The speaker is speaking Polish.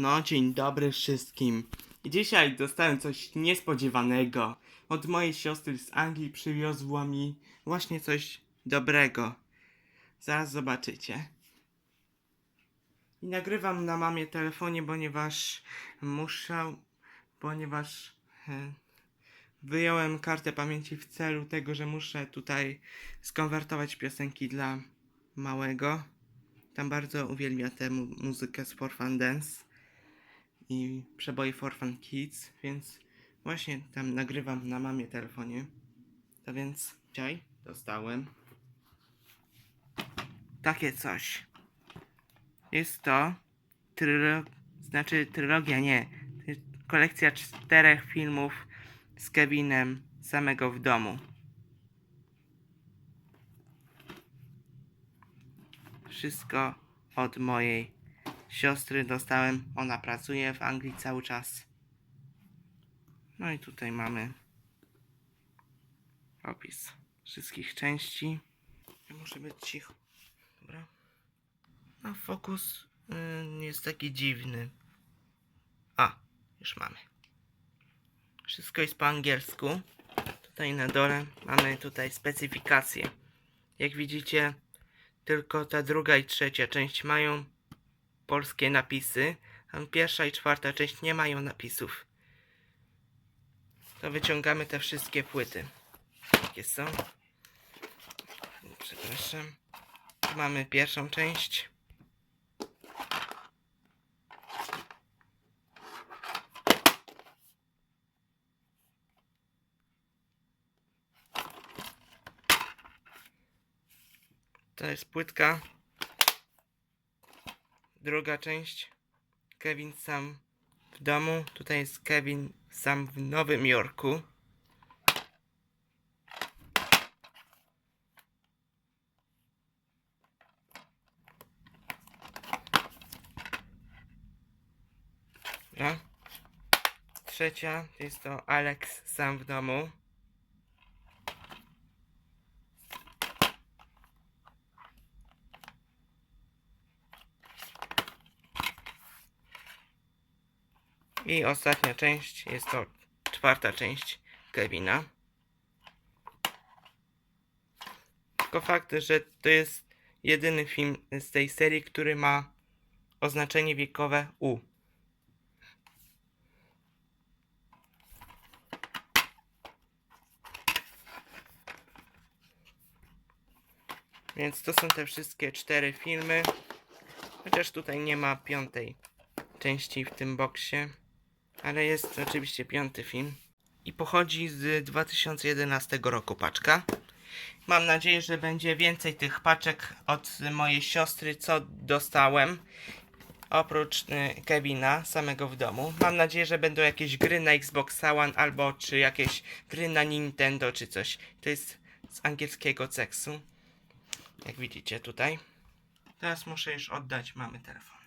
No, dzień dobry wszystkim. Dzisiaj dostałem coś niespodziewanego. Od mojej siostry z Anglii przywiozła mi właśnie coś dobrego. Zaraz zobaczycie. I nagrywam na mamie telefonie, ponieważ muszę, ponieważ e, wyjąłem kartę pamięci w celu tego, że muszę tutaj skonwertować piosenki dla małego. Tam bardzo uwielbia tę mu- muzykę z For Fun Dance i przeboje For Fun Kids, więc właśnie tam nagrywam na mamie telefonie. To więc dzisiaj dostałem takie coś. Jest to trylo... znaczy trylogia, nie. Kolekcja czterech filmów z Kevinem samego w domu. Wszystko od mojej siostry dostałem. Ona pracuje w Anglii cały czas. No i tutaj mamy opis wszystkich części. Ja muszę być cicho. Dobra. No fokus y, jest taki dziwny. A, już mamy. Wszystko jest po angielsku. Tutaj na dole mamy tutaj specyfikacje. Jak widzicie, tylko ta druga i trzecia część mają polskie napisy, a pierwsza i czwarta część nie mają napisów. To wyciągamy te wszystkie płyty. Jakie są? Przepraszam. Tu mamy pierwszą część. To jest płytka. Druga część. Kevin sam w domu. Tutaj jest Kevin sam w Nowym Jorku. Trzecia jest to Alex sam w domu. I ostatnia część jest to czwarta część Kevina. Tylko fakt, że to jest jedyny film z tej serii, który ma oznaczenie wiekowe U. Więc to są te wszystkie cztery filmy. Chociaż tutaj nie ma piątej części w tym boksie. Ale jest oczywiście piąty film. I pochodzi z 2011 roku paczka. Mam nadzieję, że będzie więcej tych paczek od mojej siostry, co dostałem. Oprócz y, Kevina, samego w domu. Mam nadzieję, że będą jakieś gry na Xbox One albo czy jakieś gry na Nintendo czy coś. To jest z angielskiego seksu. Jak widzicie tutaj. Teraz muszę już oddać mamy telefon.